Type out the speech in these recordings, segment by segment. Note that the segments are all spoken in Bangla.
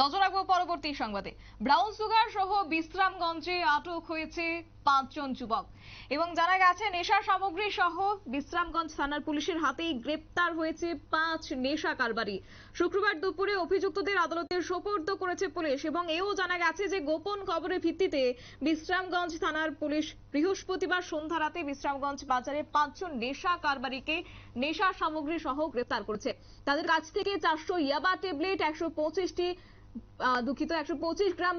নজর রাখব পরবর্তী সংবাদে। ব্রাউন সুগার সহ বিশ্রামগঞ্জে আটক হয়েছে পাঁচজন যুবক। এবং জানা গেছে, নেশা সামগ্রী সহ বিশ্রামগঞ্জ থানার পুলিশের হাতেই গ্রেপ্তার হয়েছে পাঁচ নেশা কারবারি। শুক্রবার দুপুরে অভিযুক্তদের আদালতে সোপর্দ করেছে পুলিশ এবং এও জানা গেছে যে, গোপন খবরের ভিত্তিতে বিশ্রামগঞ্জ থানার পুলিশ বৃহস্পতিবার সন্ধ্যা রাতে বিশ্রামগঞ্জ বাজারে পাঁচজন নেশা কারবারিকে নেশা সামগ্রী সহ গ্রেপ্তার করেছে। তাদের কাছ থেকে চারশো ইয়াবা ট্যাবলেট, একশো পঁচিশটি দুঃখিত, একশো পঁচিশ গ্রাম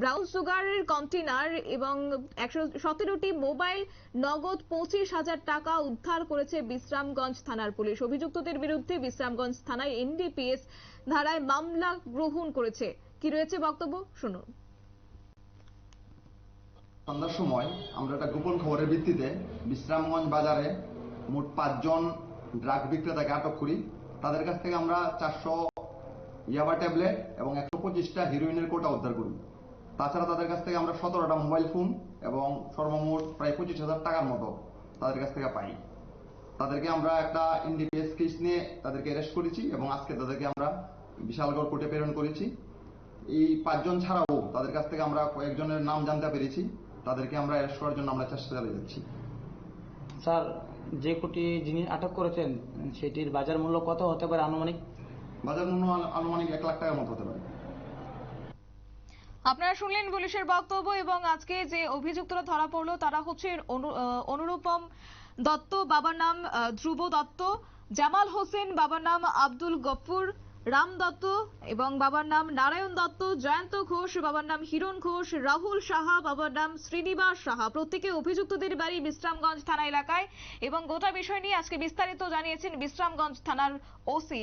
ব্রাউন সুগারের কন্টেনার এবং একশো সতেরোটি মোবাইল নগদ পঁচিশ হাজার টাকা উদ্ধার করেছে বিশ্রামগঞ্জ থানার পুলিশ। অভিযুক্তদের বিরুদ্ধে বিশ্রামগঞ্জ থানায় এনডিপিএস ধারায় মামলা গ্রহণ করেছে। কি রয়েছে বক্তব্য? শুনুন। সন্ধ্যার সময় আমরা একটা গোপন খবরের ভিত্তিতে বিশ্রামগঞ্জ বাজারে মোট পাঁচজন ড্রাগ বিক্রেতাকে আটক করি। তাদের কাছ থেকে আমরা চারশো ইয়াবা ট্যাবলেট এবং একশো পঁচিশটা হিরোইনের কোটা উদ্ধার করি। তাছাড়া তাদের কাছ থেকে আমরা সতেরোটা মোবাইল ফোন এবং সর্বমোট প্রায় পঁচিশ হাজার টাকার মতো তাদের কাছ থেকে পাই। তাদেরকে আমরা একটা এনডিপিএস কেস নিয়ে তাদেরকে অ্যারেস্ট করেছি এবং আজকে তাদেরকে আমরা বিশালগড় কোর্টে প্রেরণ করেছি। এই পাঁচজন ছাড়াও তাদের কাছ থেকে আমরা কয়েকজনের নাম জানতে পেরেছি। তাদেরকে আমরা অ্যারেস্ট করার জন্য আমরা চেষ্টা চালিয়ে যাচ্ছি। স্যার, যে কোটি যিনি আটক করেছেন, সেটির বাজার মূল্য কত হতে পারে আনুমানিক? বাজার মূল্য আনুমানিক এক লাখ টাকার মতো হতে পারে। আপনারা শুনলেন পুলিশের বক্তব্য এবং আজকে যে অভিযুক্তরা ধরা পড়ল, তারা হচ্ছে অনুরূপম দত্ত, বাবার নাম ধ্রুব দত্ত, জামাল হোসেন, বাবার নাম আব্দুল গফুর, রাম দত্ত এবং বাবার নাম নারায়ণ দত্ত, জয়ন্ত ঘোষ, বাবার নাম হিরণ ঘোষ, রাহুল সাহা, বাবার নাম শ্রীনিবাস সাহা। প্রত্যেকে অভিযুক্তদের বাড়ি বিশ্রামগঞ্জ থানা এলাকায় এবং গোটা বিষয় নিয়ে আজকে বিস্তারিত জানিয়েছেন বিশ্রামগঞ্জ থানার ওসি